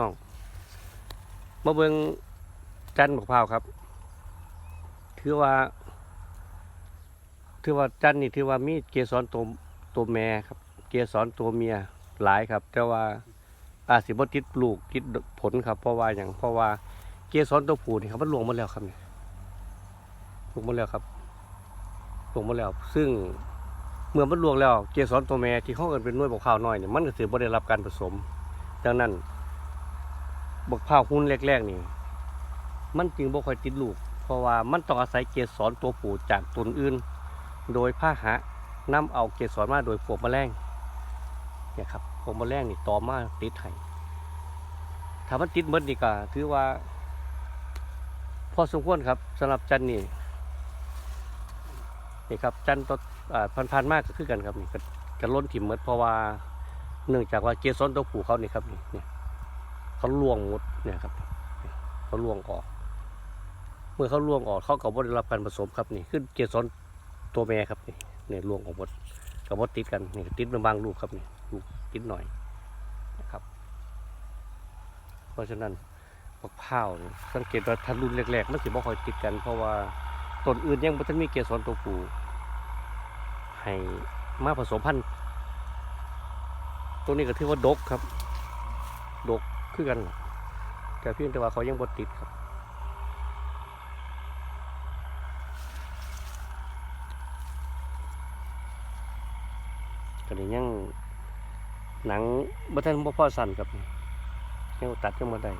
น้องมาเบิงจันบักพร้าวครับ ถือว่า ถือว่าจันนี่ถือว่ามีเกสรตัวตัวแม่ครับ เกสรตัวเมียหลายครับ แต่ว่าอาสิบติดลูกติดผลครับ เพราะว่าอย่างเพราะว่าเกสรตัวผู้นี่ครับมันลวงหมดแล้วครับเนี่ยลวงหมดแล้วครับลวงหมดแล้ว ซึ่งเมื่อมันลวงแล้ว เกสรตัวแม่ที่เขาเอิ้นเป็นน่วยบกพร้าวน้อยเนี่ยมันก็สิบ่ได้รับการผสม ดังนั้น บักพร้าหุ้นแรกๆนี่ มันจึงบ่ค่อยติดลูก เพราะว่ามันต้องอาศัยเกสรตัวผู้จากตนอื่น โดยพาหะนำเอาเกสรมาโดยพวกแมลงเนี่ยครับพวกแมลงนี่ตอมมาติดไห้ถ้ามันติดมดนี่ก็ถือว่า พอสมควรครับสำหรับจันนี่นี่ครับจันตัวอ่าพันๆมากก็คือกันครับนี่ก็ก็ล้นถิ่มมดเพราะว่าเนื่องจากว่าเกสรตัวผู้เขานี่ครับนี่ เขาล่วงมดเนี่ยครับเขาล่วงออก เมื่อเขาล่วงออกเขาก็บ่ได้รับการผสมครับนี่ขึ้นเกสรตัวแม่ครับนี่เนี่ยล่วงออกหมดกับว่าติดกันนี่ติดเป็นบางลูกครับนี่ลูกติดหน่อยนะครับ เพราะฉะนั้นบักพร้าวสังเกตว่าถ้ารุ่นแรกๆมันสิบ่ค่อยติดกัน เพราะว่าต้นอื่นยังบ่ทันมีเกสรตัวผู้ให้มาผสมพันธุ์ตัวนี้ก็ถือว่าดกครับ ดก คือกันแต่เพียงแต่ว่าเขายังบดติดครับก็เลยยังหนังบ่ทันบ่พอสั่นครับยังตัดยังบ่ได้